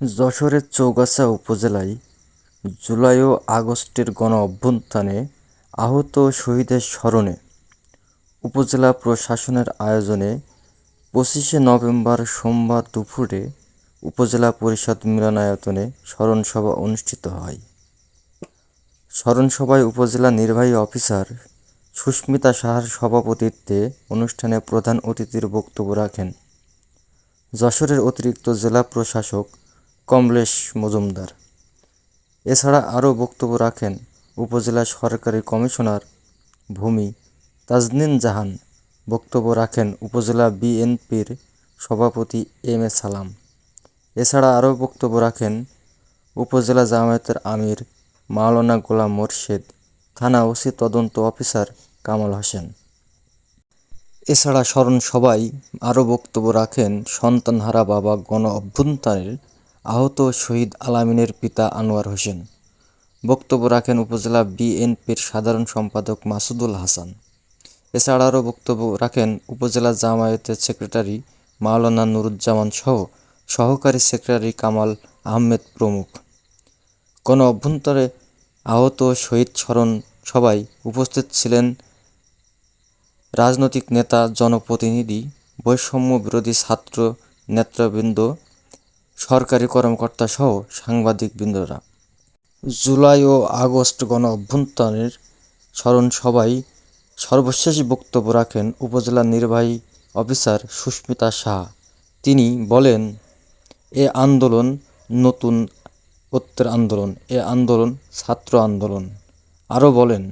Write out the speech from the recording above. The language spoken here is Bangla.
যশোরের চৌগাছা উপজেলায় জুলাই ও আগস্টের গণঅভ্যুত্থানে আহত শহীদের স্মরণে উপজেলা প্রশাসনের আয়োজনে পঁচিশে নভেম্বর সোমবার দুপুরে উপজেলা পরিষদ মিলনায়তনে স্মরণসভা অনুষ্ঠিত হয়। স্মরণসভায় উপজেলা নির্বাহী অফিসার সুস্মিতা সাহার সভাপতিত্বে অনুষ্ঠানে প্রধান অতিথির বক্তব্য রাখেন। যশোরের অতিরিক্ত জেলা প্রশাসক কমলেশ মজুমদার। এছাড়া আরও বক্তব্য রাখেন উপজেলা সরকারি কমিশনার ভূমি তাজনিন জাহান। বক্তব্য রাখেন উপজেলা বিএনপির সভাপতি এম এ সালাম। এছাড়া আরও বক্তব্য রাখেন উপজেলা জামায়াতের আমির মাওলানা গোলাম মোর্শেদ, থানা ওসি তদন্ত অফিসার কামাল হোসেন। এছাড়া স্মরণ সভায় আরও বক্তব্য রাখেন সন্তানহারা বাবা গণ অভ্যুত্থানের আহত শহীদ আলামিনের পিতা আনোয়ার হোসেন। বক্তব্য রাখেন উপজেলা বিএনপির সাধারণ সম্পাদক মাসুদুল হাসান। এছাড়া আরও বক্তব্য রাখেন উপজেলা জামায়াতের সেক্রেটারি মাওলানা নুরুজ্জামান সহ সহকারী সেক্রেটারি কামাল আহমেদ প্রমুখ। গণ অভ্যন্তরে আহত শহীদ স্মরণ সভায় উপস্থিত ছিলেন রাজনৈতিক নেতা, জনপ্রতিনিধি, বৈষম্য বিরোধী ছাত্র নেতৃবৃন্দ সরকারি কর্মকর্তা সহ সাংবাদিকবৃন্দরা। জুলাই ও আগস্ট গণ অভ্যুত্থানের স্মরণ সভায় সর্বশেষ বক্তব্য রাখেন উপজেলা নির্বাহী অফিসার সুস্মিতা সাহা। তিনি বলেন, এ আন্দোলন নতুন ঐক্যের আন্দোলন, এ আন্দোলন ছাত্র আন্দোলন। আরও বলেন